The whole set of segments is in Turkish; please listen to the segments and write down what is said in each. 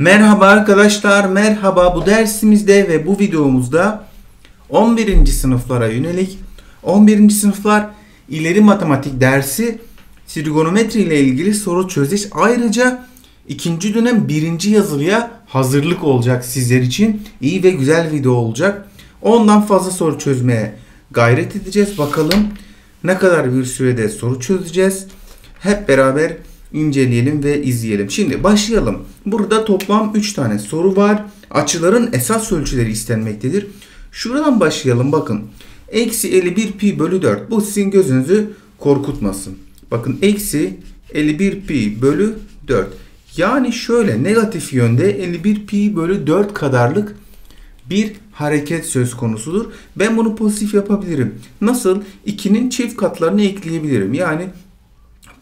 Merhaba arkadaşlar, merhaba. Bu dersimizde ve bu videomuzda 11. sınıflara yönelik 11. sınıflar ileri matematik dersi trigonometri ile ilgili soru çözüş. Ayrıca ikinci dönem birinci yazılıya hazırlık olacak sizler için. İyi ve güzel video olacak. Ondan fazla soru çözmeye gayret edeceğiz. Bakalım ne kadar bir sürede soru çözeceğiz. Hep beraber inceleyelim ve izleyelim. Şimdi başlayalım. Burada toplam 3 tane soru var. Açıların esas ölçüleri istenmektedir. Şuradan başlayalım bakın. Eksi 51 pi bölü 4. Bu sizin gözünüzü korkutmasın. Bakın eksi 51 pi bölü 4. Yani şöyle negatif yönde 51 pi bölü 4 kadarlık bir hareket söz konusudur. Ben bunu pozitif yapabilirim. Nasıl? 2'nin çift katlarını ekleyebilirim. Yani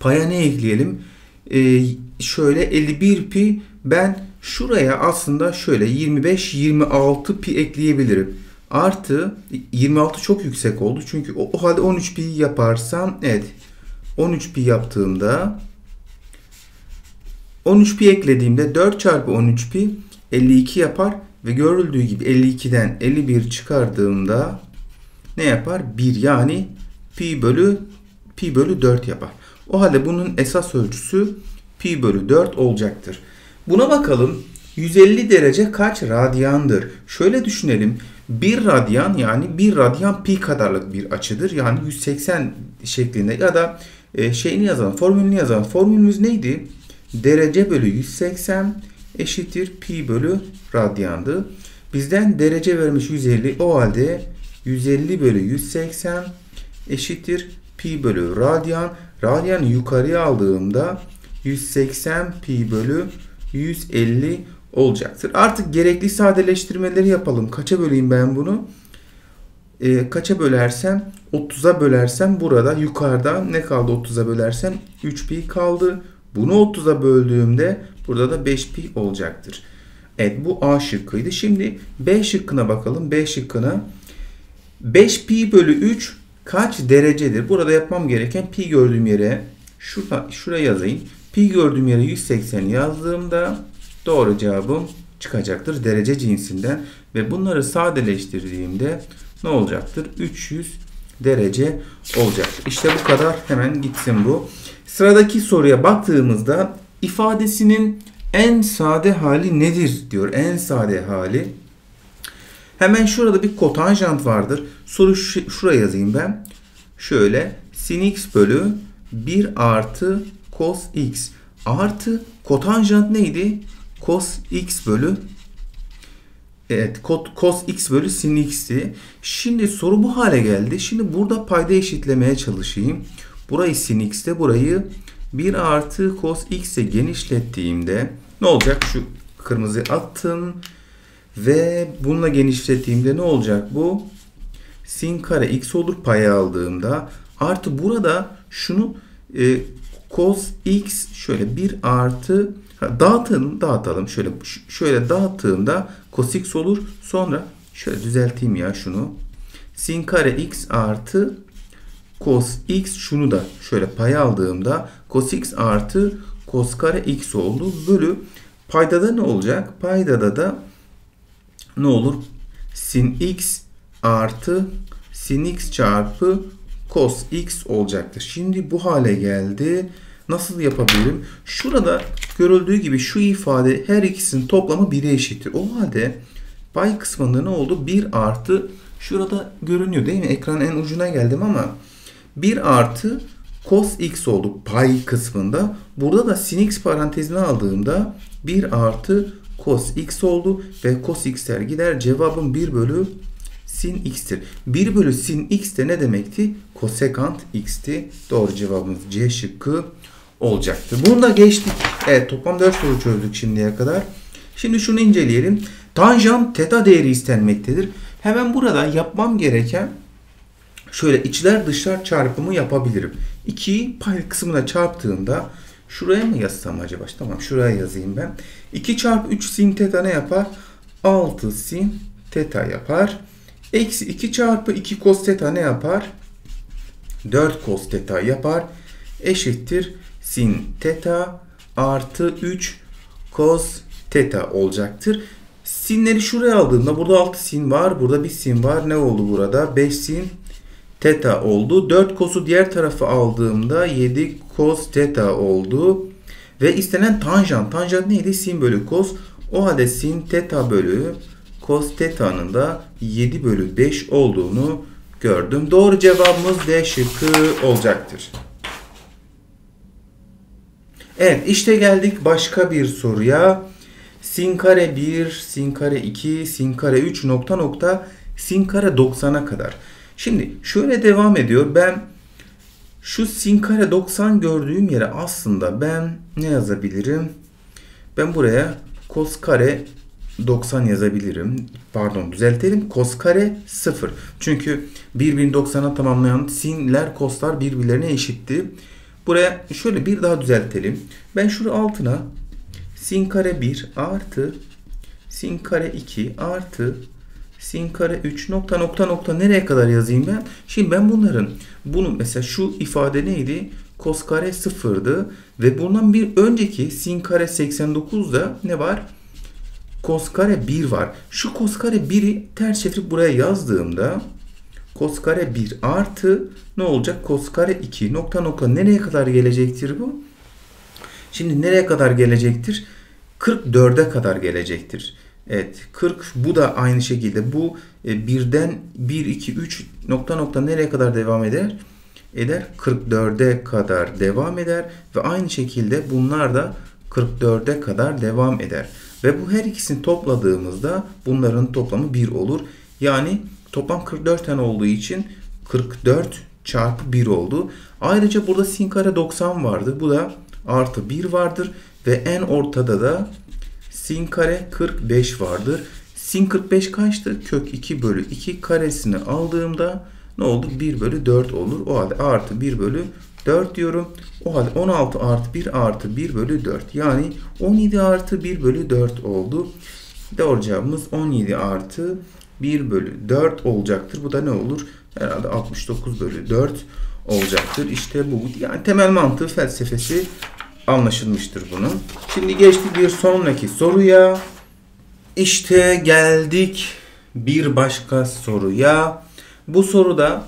paya ne ekleyelim? Ee, şöyle 51 pi ben şuraya aslında şöyle 25 26 pi ekleyebilirim. Artı 26 çok yüksek oldu. Çünkü o, o halde 13 pi yaparsam evet 13 pi yaptığımda 13 pi eklediğimde 4 çarpı 13 pi 52 yapar ve görüldüğü gibi 52'den 51 çıkardığımda ne yapar? 1 yani pi bölü pi bölü 4 yapar. O halde bunun esas ölçüsü pi bölü 4 olacaktır. Buna bakalım 150 derece kaç radyandır? Şöyle düşünelim. 1 radyan yani 1 radyan pi kadarlık bir açıdır. Yani 180 şeklinde ya da e, şeyini yazalım, formülünü yazalım. Formülümüz neydi? Derece bölü 180 eşittir pi bölü radyandı. Bizden derece vermiş 150. O halde 150 bölü 180 eşittir pi bölü radyan. Radyanı yukarıya aldığımda 180 pi bölü 150 olacaktır. Artık gerekli sadeleştirmeleri yapalım. Kaça böleyim ben bunu? E, kaça bölersem 30'a bölersem burada yukarıda ne kaldı 30'a bölersem 3 pi kaldı. Bunu 30'a böldüğümde burada da 5 pi olacaktır. Evet bu A şıkkıydı. Şimdi B şıkkına bakalım. B şıkkına 5 pi bölü 3 kaç derecedir? Burada yapmam gereken pi gördüğüm yere şurada, şuraya yazayım. Pi gördüğüm yere 180 yazdığımda doğru cevabım çıkacaktır derece cinsinden ve bunları sadeleştirdiğimde ne olacaktır? 300 derece olacaktır. İşte bu kadar hemen gitsin bu. Sıradaki soruya baktığımızda ifadesinin en sade hali nedir diyor. En sade hali. Hemen şurada bir kotanjant vardır. Soru şuraya yazayım ben. Şöyle sin x bölü 1 artı cos x artı kotanjant neydi? Cos x bölü Evet cos x bölü sin x'ti. Şimdi soru bu hale geldi. Şimdi burada payda eşitlemeye çalışayım. Burayı sin x'te burayı 1 artı cos x'e genişlettiğimde ne olacak? Şu kırmızı attım. Ve bununla genişlettiğimde ne olacak bu? Sin kare x olur paya aldığımda. Artı burada şunu e, cos x şöyle 1 artı dağıtın dağıtalım şöyle şöyle dağıttığımda cos x olur. Sonra şöyle düzelteyim ya şunu. Sin kare x artı cos x şunu da şöyle pay aldığımda cos x artı cos kare x oldu. Bölü paydada ne olacak? Paydada da ne olur? Sin x artı sin x çarpı cos x olacaktır. Şimdi bu hale geldi. Nasıl yapabilirim? Şurada görüldüğü gibi şu ifade her ikisinin toplamı 1'e eşittir. O halde pay kısmında ne oldu? 1 artı şurada görünüyor değil mi? Ekranın en ucuna geldim ama 1 artı cos x oldu pay kısmında. Burada da sin x parantezine aldığımda 1 artı cos x oldu ve cos x'ler gider. Cevabım 1 bölü sin x'tir. 1 bölü sin x de ne demekti? Kosekant x'ti. Doğru cevabımız C şıkkı olacaktır. Bunu geçtik. Evet toplam 4 soru çözdük şimdiye kadar. Şimdi şunu inceleyelim. Tanjant teta değeri istenmektedir. Hemen burada yapmam gereken şöyle içler dışlar çarpımı yapabilirim. 2'yi pay kısmına çarptığımda şuraya mı yazsam acaba? Tamam şuraya yazayım ben. 2 çarpı 3 sin teta ne yapar? 6 sin teta yapar. Eksi 2 çarpı 2 cos teta ne yapar? 4 cos teta yapar. Eşittir sin teta artı 3 cos teta olacaktır. Sinleri şuraya aldığımda burada 6 sin var. Burada bir sin var. Ne oldu burada? 5 sin teta oldu. 4 kosu diğer tarafa aldığımda 7 kos teta oldu. Ve istenen tanjant. Tanjant neydi? Sin bölü kos. O halde sin teta bölü cos teta'nın da 7 bölü 5 olduğunu gördüm. Doğru cevabımız D şıkkı olacaktır. Evet işte geldik başka bir soruya. Sin kare 1, sin kare 2, sin kare 3 nokta nokta sin kare 90'a kadar. Şimdi şöyle devam ediyor. Ben şu sin kare 90 gördüğüm yere aslında ben ne yazabilirim? Ben buraya cos kare 90 yazabilirim. Pardon düzeltelim. Cos kare 0. Çünkü 1090'a tamamlayan sinler coslar birbirlerine eşitti. Buraya şöyle bir daha düzeltelim. Ben şurada altına sin kare 1 artı sin kare 2 artı sin kare 3 nokta nokta nokta nereye kadar yazayım ben? Şimdi ben bunların bunu mesela şu ifade neydi? Cos kare 0'dı ve bundan bir önceki sin kare 89'da ne var? Cos kare 1 var. Şu cos kare 1'i ters çevirip buraya yazdığımda cos kare 1 artı ne olacak? Cos kare 2 nokta nokta nereye kadar gelecektir bu? Şimdi nereye kadar gelecektir? 44'e kadar gelecektir. Evet 40 bu da aynı şekilde bu e, birden 1 2 3 nokta nokta nereye kadar devam eder? Eder 44'e kadar devam eder ve aynı şekilde bunlar da 44'e kadar devam eder. Ve bu her ikisini topladığımızda bunların toplamı 1 olur. Yani toplam 44 tane olduğu için 44 çarpı 1 oldu. Ayrıca burada sin kare 90 vardı. Bu da artı 1 vardır. Ve en ortada da sin kare 45 vardır. Sin 45 kaçtı? Kök 2 bölü 2 karesini aldığımda ne oldu? 1 bölü 4 olur. O halde artı 1 bölü 4 diyorum. O halde 16 artı 1 artı 1 bölü 4. Yani 17 artı 1 bölü 4 oldu. Doğru cevabımız 17 artı 1 bölü 4 olacaktır. Bu da ne olur? Herhalde 69 bölü 4 olacaktır. İşte bu. Yani temel mantığı felsefesi anlaşılmıştır bunun. Şimdi geçtik bir sonraki soruya. İşte geldik bir başka soruya. Bu soruda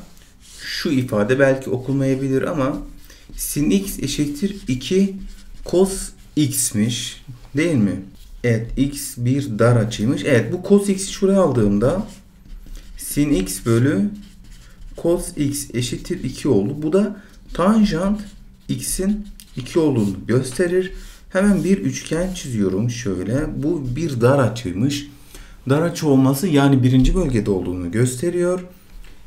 şu ifade belki okunmayabilir ama sin x eşittir 2 cos x'miş değil mi? Evet x bir dar açıymış. Evet bu cos x'i şuraya aldığımda sin x bölü cos x eşittir 2 oldu. Bu da tanjant x'in 2 olduğunu gösterir. Hemen bir üçgen çiziyorum şöyle. Bu bir dar açıymış. Dar açı olması yani birinci bölgede olduğunu gösteriyor.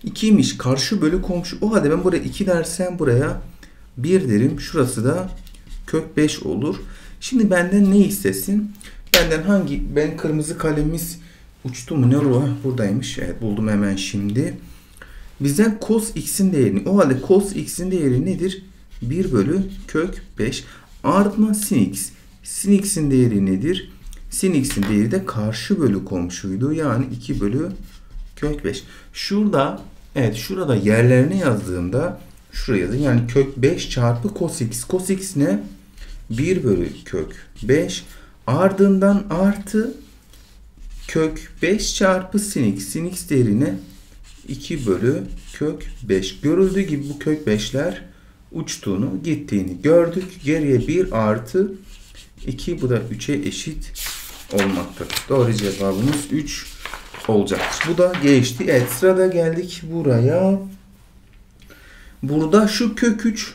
2'ymiş karşı bölü komşu. O halde ben buraya 2 dersem buraya 1 derim. Şurası da kök 5 olur. Şimdi benden ne istesin? Benden hangi? Ben kırmızı kalemimiz uçtu mu? Ne o? Buradaymış. Evet buldum hemen şimdi. Bizden cos x'in değerini. O halde cos x'in değeri nedir? 1 bölü kök 5. Ardından sin x. Sin x'in değeri nedir? Sin x'in değeri de karşı bölü komşuydu. Yani 2 bölü kök 5. Şurada evet şurada yerlerine yazdığımda şuraya yazın. Yani kök 5 çarpı cos x. Cos x ne? 1 bölü kök 5. Ardından artı kök 5 çarpı sin x. Sin x değerine 2 bölü kök 5. Görüldüğü gibi bu kök 5'ler uçtuğunu gittiğini gördük. Geriye 1 artı 2 bu da 3'e eşit olmaktadır. Doğru cevabımız 3 olacaktır. Bu da geçti. Evet sırada geldik buraya. Burada şu kök 3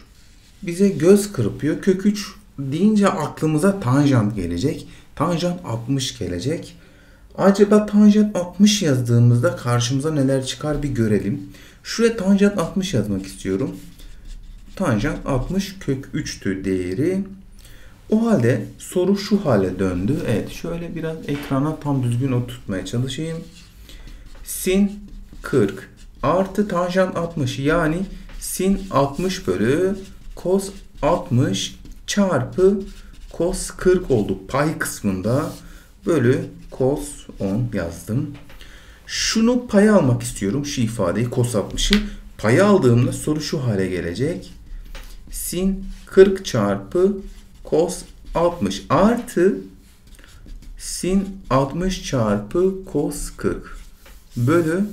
bize göz kırpıyor. Kök 3 deyince aklımıza tanjant gelecek. Tanjant 60 gelecek. Acaba tanjant 60 yazdığımızda karşımıza neler çıkar bir görelim. Şuraya tanjant 60 yazmak istiyorum. Tanjant 60 kök 3'tü değeri. O halde soru şu hale döndü. Evet şöyle biraz ekrana tam düzgün oturtmaya çalışayım. Sin 40 artı tanjant 60 yani sin 60 bölü cos 60 çarpı cos 40 oldu. Pay kısmında bölü cos 10 yazdım. Şunu paya almak istiyorum. Şu ifadeyi cos 60'ı. Paya aldığımda soru şu hale gelecek. Sin 40 çarpı cos 60 artı sin 60 çarpı cos 40 bölü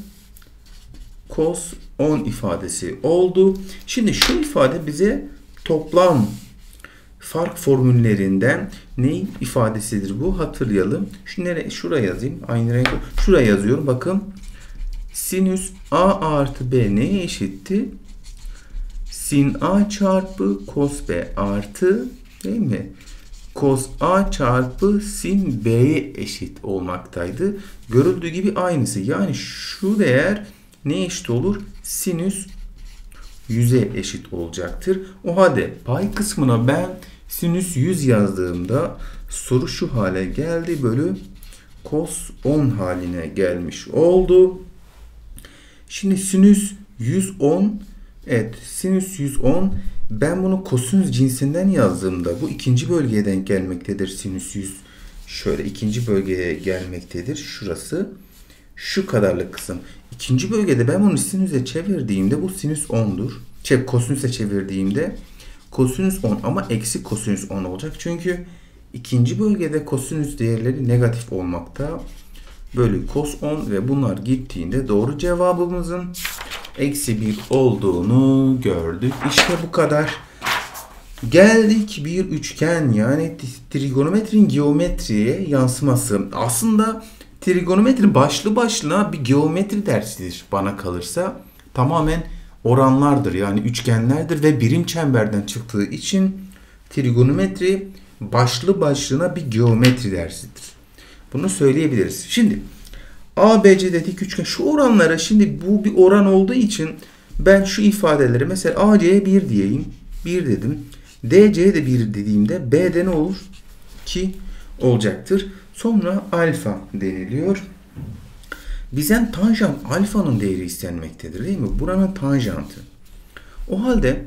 cos 10 ifadesi oldu. Şimdi şu ifade bize toplam fark formüllerinden ne ifadesidir bu? Hatırlayalım. Şu? Şuraya yazayım. Aynı renk. Şuraya yazıyorum. Bakın. Sinüs A artı B neye eşitti? Sin A çarpı cos B artı değil mi? Cos A çarpı sin B'ye eşit olmaktaydı. Görüldüğü gibi aynısı. Yani şu değer ne eşit olur? Sinüs 100'e eşit olacaktır. O halde pay kısmına ben sinüs 100 yazdığımda soru şu hale geldi bölü cos 10 haline gelmiş oldu. Şimdi sinüs 110 evet sinüs 110 ben bunu kosinüs cinsinden yazdığımda bu ikinci bölgeye denk gelmektedir. Sinüs 100 şöyle ikinci bölgeye gelmektedir. Şurası şu kadarlık kısım. İkinci bölgede ben bunu sinüse çevirdiğimde bu sinüs 10'dur. Şey, kosinüse çevirdiğimde kosinüs 10 ama eksi kosinüs 10 olacak. Çünkü ikinci bölgede kosinüs değerleri negatif olmakta. Bölü kos 10 ve bunlar gittiğinde doğru cevabımızın eksi 1 olduğunu gördük. İşte bu kadar. Geldik bir üçgen yani trigonometrin geometriye yansıması. Aslında trigonometri başlı başına bir geometri dersidir bana kalırsa. Tamamen oranlardır yani üçgenlerdir ve birim çemberden çıktığı için trigonometri başlı başına bir geometri dersidir. Bunu söyleyebiliriz. Şimdi ABC dedik üçgen. Şu oranlara şimdi bu bir oran olduğu için ben şu ifadeleri mesela AC'ye 1 diyeyim. 1 dedim. DC'ye de 1 dediğimde B'de ne olur? 2 olacaktır. Sonra alfa deniliyor. Bizden tanjant alfanın değeri istenmektedir değil mi? Buranın tanjantı. O halde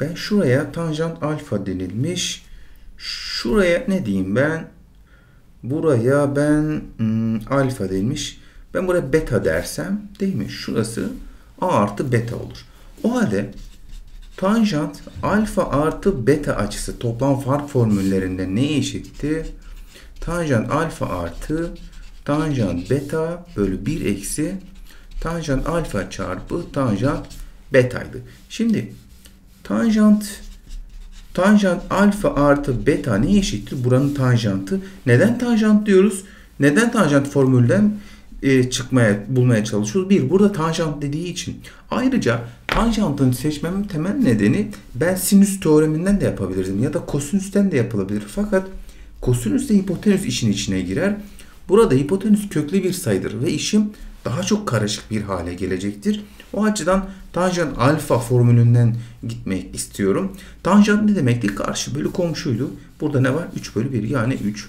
ben şuraya tanjant alfa denilmiş. Şuraya ne diyeyim ben? Buraya ben hmm, alfa demiş. Ben buraya beta dersem değil mi? Şurası a artı beta olur. O halde tanjant alfa artı beta açısı toplam fark formüllerinde ne eşitti? Tanjant alfa artı tanjant beta bölü 1 eksi tanjant alfa çarpı tanjant betaydı. Şimdi tanjant tanjant alfa artı beta ne eşittir? Buranın tanjantı. Neden tanjant diyoruz? Neden tanjant formülden e, çıkmaya bulmaya çalışıyoruz? Bir, burada tanjant dediği için. Ayrıca tanjantını seçmemin temel nedeni ben sinüs teoreminden de yapabilirdim ya da kosinüsten de yapılabilir. Fakat kosinüs ile hipotenüs işin içine girer. Burada hipotenüs köklü bir sayıdır ve işim daha çok karışık bir hale gelecektir. O açıdan tanjant alfa formülünden gitmek istiyorum. Tanjant ne demekti? Karşı bölü komşuydu. Burada ne var? 3 bölü 1 yani 3.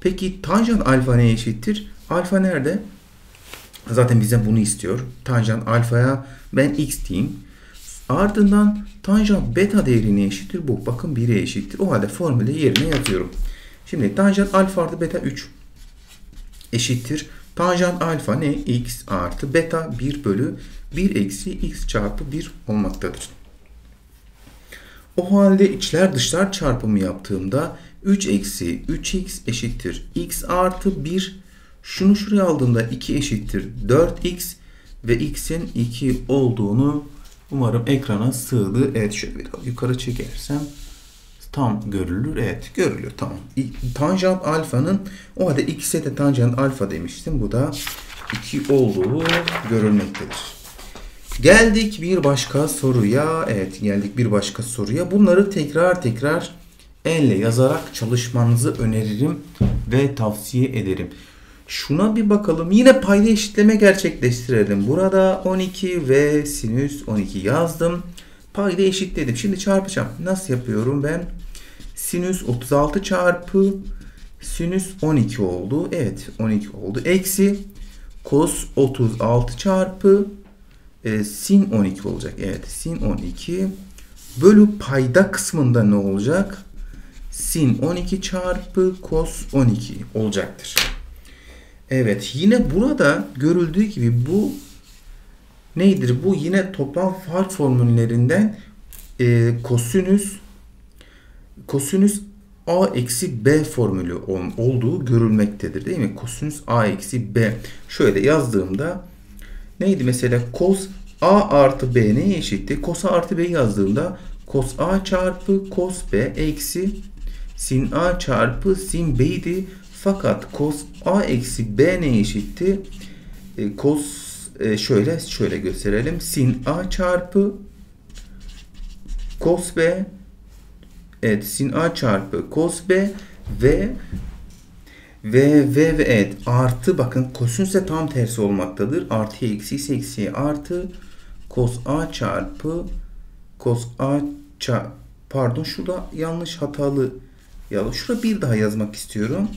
Peki tanjant alfa ne eşittir? Alfa nerede? Zaten bize bunu istiyor. Tanjant alfaya ben x diyeyim. Ardından tanjant beta değeri ne eşittir? Bu. Bakın 1'e eşittir. O halde formülü yerine yazıyorum. Şimdi tanjant alfa artı beta 3 eşittir. Tanjant alfa ne? x artı beta 1 bölü 1 eksi x çarpı 1 olmaktadır. O halde içler dışlar çarpımı yaptığımda 3 eksi 3x eşittir x artı 1. Şunu şuraya aldığımda 2 eşittir 4x ve x'in 2 olduğunu umarım ekrana sığdı. Evet şöyle biraz yukarı çekersem tam görülür. Evet görülüyor tamam. Tanjant alfanın o halde x'e de tanjant alfa demiştim. Bu da 2 olduğu görülmektedir. Geldik bir başka soruya. Evet geldik bir başka soruya. Bunları tekrar tekrar elle yazarak çalışmanızı öneririm ve tavsiye ederim. Şuna bir bakalım. Yine payda eşitleme gerçekleştirelim. Burada 12 ve sinüs 12 yazdım. Payda eşitledim. Şimdi çarpacağım. Nasıl yapıyorum ben? Sinüs 36 çarpı sinüs 12 oldu. Evet 12 oldu. Eksi kos 36 çarpı e, sin 12 olacak. Evet sin 12 bölü payda kısmında ne olacak? Sin 12 çarpı kos 12 olacaktır. Evet yine burada görüldüğü gibi bu nedir? Bu yine toplam fark formüllerinden e, kosinüs kosinüs A eksi B formülü olduğu görülmektedir değil mi? Kosinüs A eksi B. Şöyle yazdığımda neydi mesela cos A artı B neye eşitti? Cos A artı B yazdığımda cos A çarpı cos B eksi sin A çarpı sin B'ydi. Fakat cos A eksi B neye eşitti? E, cos e, şöyle şöyle gösterelim. Sin A çarpı cos B evet sin A çarpı cos B ve ve ve ve evet artı bakın kosinüs de tam tersi olmaktadır. Artı eksi ise eksi artı cos A çarpı cos A çarpı pardon şurada yanlış hatalı ya şurada bir daha yazmak istiyorum.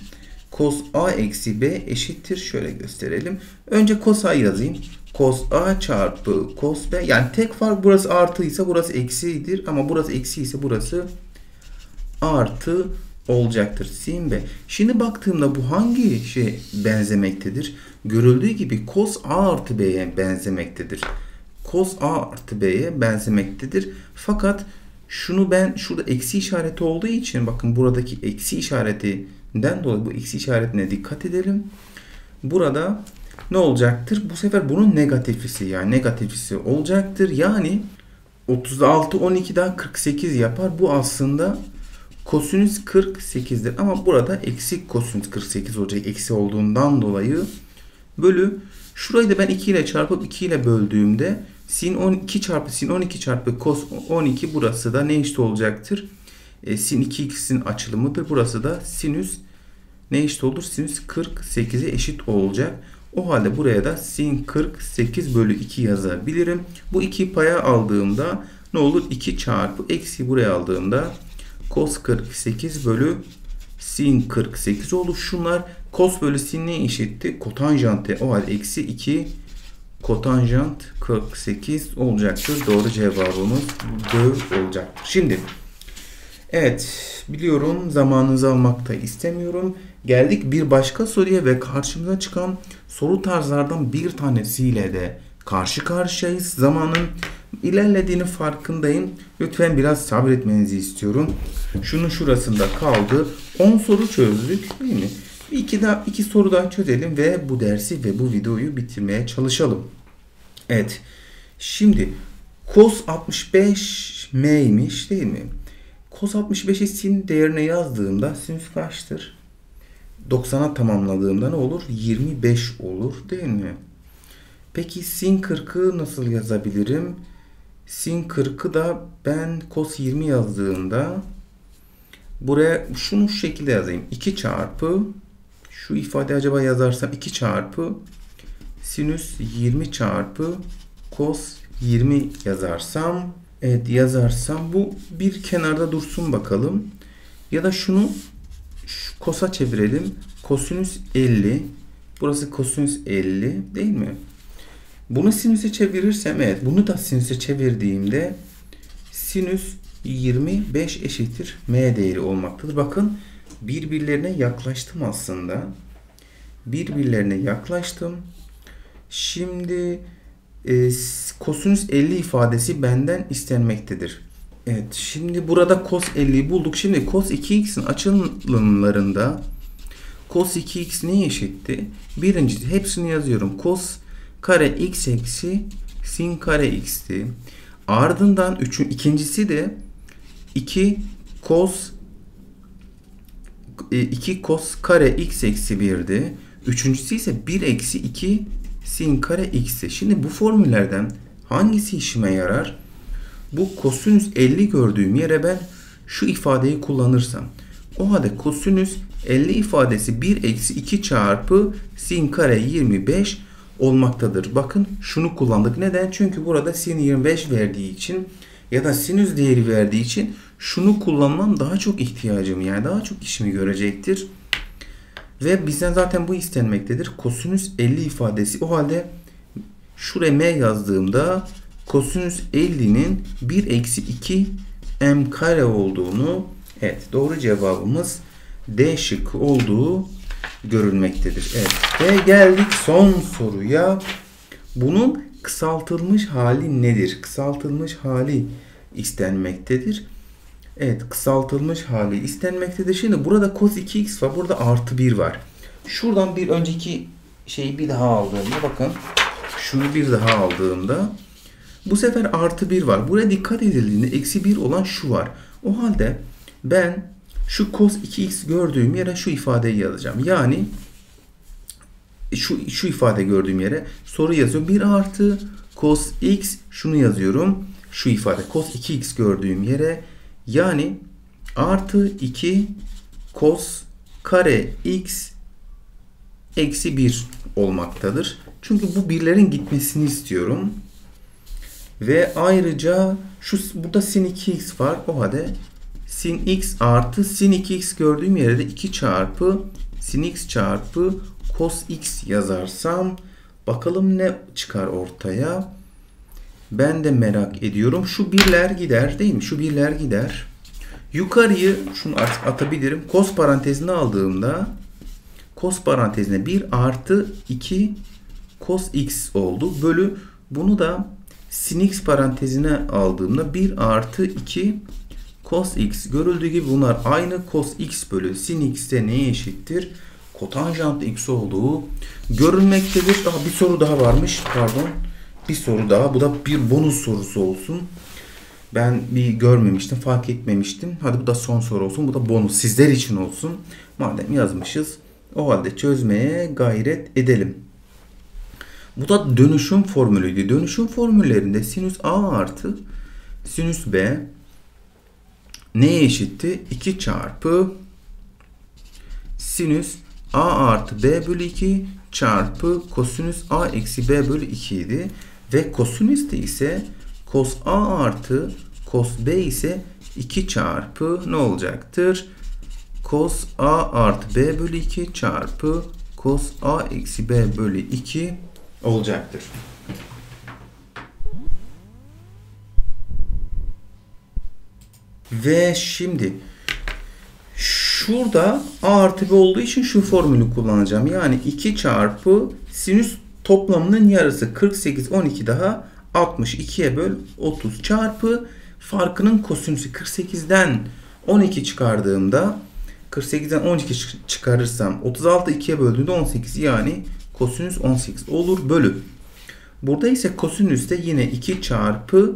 Cos A eksi B eşittir. Şöyle gösterelim. Önce cos A yazayım. Cos A çarpı cos B. Yani tek fark burası artı ise burası eksidir. Ama burası eksi ise burası artı olacaktır. Sin B. Şimdi baktığımda bu hangi şey benzemektedir? Görüldüğü gibi cos A artı B'ye benzemektedir. Cos A artı B'ye benzemektedir. Fakat şunu ben şurada eksi işareti olduğu için bakın buradaki eksi işaretinden dolayı bu eksi işaretine dikkat edelim. Burada ne olacaktır? Bu sefer bunun negatifisi yani negatifisi olacaktır. Yani 36 12 daha 48 yapar. Bu aslında kosinüs 48'dir. Ama burada eksi kosinüs 48 olacak. Eksi olduğundan dolayı bölü şurayı da ben 2 ile çarpıp 2 ile böldüğümde sin 12 çarpı sin 12 çarpı cos 12 burası da ne eşit olacaktır? E, sin 2x'in açılımıdır. Burası da sinüs ne eşit olur? Sinüs 48'e eşit olacak. O halde buraya da sin 48 bölü 2 yazabilirim. Bu iki paya aldığımda ne olur? 2 çarpı eksi buraya aldığımda cos 48 bölü sin 48 olur. Şunlar cos bölü sin ne eşitti? Kotanjante. O halde eksi 2 kotanjant 48 olacaktır. Doğru cevabımız D olacaktır. Şimdi evet biliyorum zamanınızı almakta istemiyorum. Geldik bir başka soruya ve karşımıza çıkan soru tarzlardan bir tanesiyle de karşı karşıyayız. Zamanın ilerlediğini farkındayım. Lütfen biraz sabretmenizi istiyorum. Şunun şurasında kaldı. 10 soru çözdük değil mi? İki, daha, iki soru daha çözelim ve bu dersi ve bu videoyu bitirmeye çalışalım. Evet. Şimdi cos 65 m'ymiş değil mi? Cos 65'i sin değerine yazdığımda sinüs kaçtır? 90'a tamamladığımda ne olur? 25 olur değil mi? Peki sin 40'ı nasıl yazabilirim? Sin 40'ı da ben cos 20 yazdığımda buraya şunu şu şekilde yazayım. 2 çarpı şu ifade acaba yazarsam 2 çarpı sinüs 20 çarpı cos 20 yazarsam evet yazarsam bu bir kenarda dursun bakalım. Ya da şunu şu kosa çevirelim. Kosinüs 50. Burası kosinüs 50 değil mi? Bunu sinüse çevirirsem evet bunu da sinüse çevirdiğimde sinüs 25 eşittir m değeri olmaktadır. Bakın birbirlerine yaklaştım aslında. Birbirlerine yaklaştım. Şimdi e, kosinüs 50 ifadesi benden istenmektedir. Evet şimdi burada cos 50'yi bulduk. Şimdi cos 2x'in açılımlarında cos 2x neye eşitti? Birincisi hepsini yazıyorum. Cos kare x eksi sin kare x'ti. Ardından üçün, ikincisi de 2 cos 2 e, cos kare x eksi 1'di. Üçüncüsü ise 1 eksi 2 sin kare x'i. Şimdi bu formüllerden hangisi işime yarar? Bu kosinüs 50 gördüğüm yere ben şu ifadeyi kullanırsam. O halde kosinüs 50 ifadesi 1 eksi 2 çarpı sin kare 25 olmaktadır. Bakın şunu kullandık. Neden? Çünkü burada sin 25 verdiği için ya da sinüs değeri verdiği için şunu kullanmam daha çok ihtiyacım yani daha çok işimi görecektir. Ve bizden zaten bu istenmektedir. Kosinüs 50 ifadesi. O halde şuraya m yazdığımda kosinüs 50'nin 1 eksi 2 m kare olduğunu evet doğru cevabımız D şıkkı olduğu görülmektedir. Evet ve geldik son soruya. Bunun kısaltılmış hali nedir? Kısaltılmış hali istenmektedir. Evet kısaltılmış hali istenmektedir. Şimdi burada cos 2x var. Burada artı 1 var. Şuradan bir önceki şeyi bir daha aldığımda bakın. Şunu bir daha aldığımda bu sefer artı 1 var. Buraya dikkat edildiğinde eksi 1 olan şu var. O halde ben şu cos 2x gördüğüm yere şu ifadeyi yazacağım. Yani şu, şu ifade gördüğüm yere soru yazıyor. 1 artı cos x şunu yazıyorum. Şu ifade cos 2x gördüğüm yere yani artı 2 cos kare x eksi 1 olmaktadır. Çünkü bu birlerin gitmesini istiyorum. Ve ayrıca şu burada sin 2x var. O halde sin x artı sin 2x gördüğüm yere de 2 çarpı sin x çarpı cos x yazarsam bakalım ne çıkar ortaya. Ben de merak ediyorum. Şu birler gider değil mi? Şu birler gider. Yukarıyı şunu artık atabilirim. Cos parantezine aldığımda cos parantezine 1 artı 2 cos x oldu. Bölü bunu da sin x parantezine aldığımda 1 artı 2 cos x. Görüldüğü gibi bunlar aynı cos x bölü sin x'te neye eşittir? Kotanjant x olduğu görülmektedir. Daha bir soru daha varmış. Pardon. Bir soru daha. Bu da bir bonus sorusu olsun. Ben bir görmemiştim, fark etmemiştim. Hadi bu da son soru olsun. Bu da bonus sizler için olsun. Madem yazmışız. O halde çözmeye gayret edelim. Bu da dönüşüm formülüydü. Dönüşüm formüllerinde sinüs a artı sinüs b neye eşitti? 2 çarpı sinüs a artı b bölü 2 çarpı kosinüs a eksi b bölü 2 idi. Ve kosinüs de ise cos a artı cos b ise 2 çarpı ne olacaktır? Cos a artı b bölü 2 çarpı cos a eksi b bölü 2 olacaktır. Ve şimdi şurada a artı b olduğu için şu formülü kullanacağım. Yani 2 çarpı sinüs toplamının yarısı 48 12 daha 62'ye böl 30 çarpı farkının kosinüsü 48'den 12 çıkardığımda 48'den 12 çıkarırsam 36 2'ye böldüğümde 18 yani kosinüs 18 olur bölü. Burada ise kosinüs de yine 2 çarpı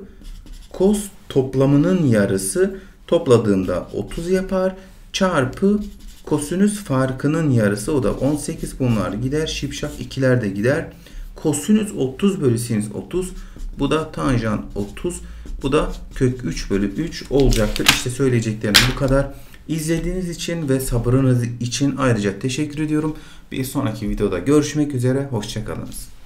kos toplamının yarısı topladığımda 30 yapar çarpı kosinüs farkının yarısı o da 18 bunlar gider şipşak ikiler de gider. Kosinüs 30 bölü sinüs 30 bu da tanjant 30 bu da kök 3 bölü 3 olacaktır. İşte söyleyeceklerim bu kadar. İzlediğiniz için ve sabrınız için ayrıca teşekkür ediyorum. Bir sonraki videoda görüşmek üzere. Hoşçakalınız.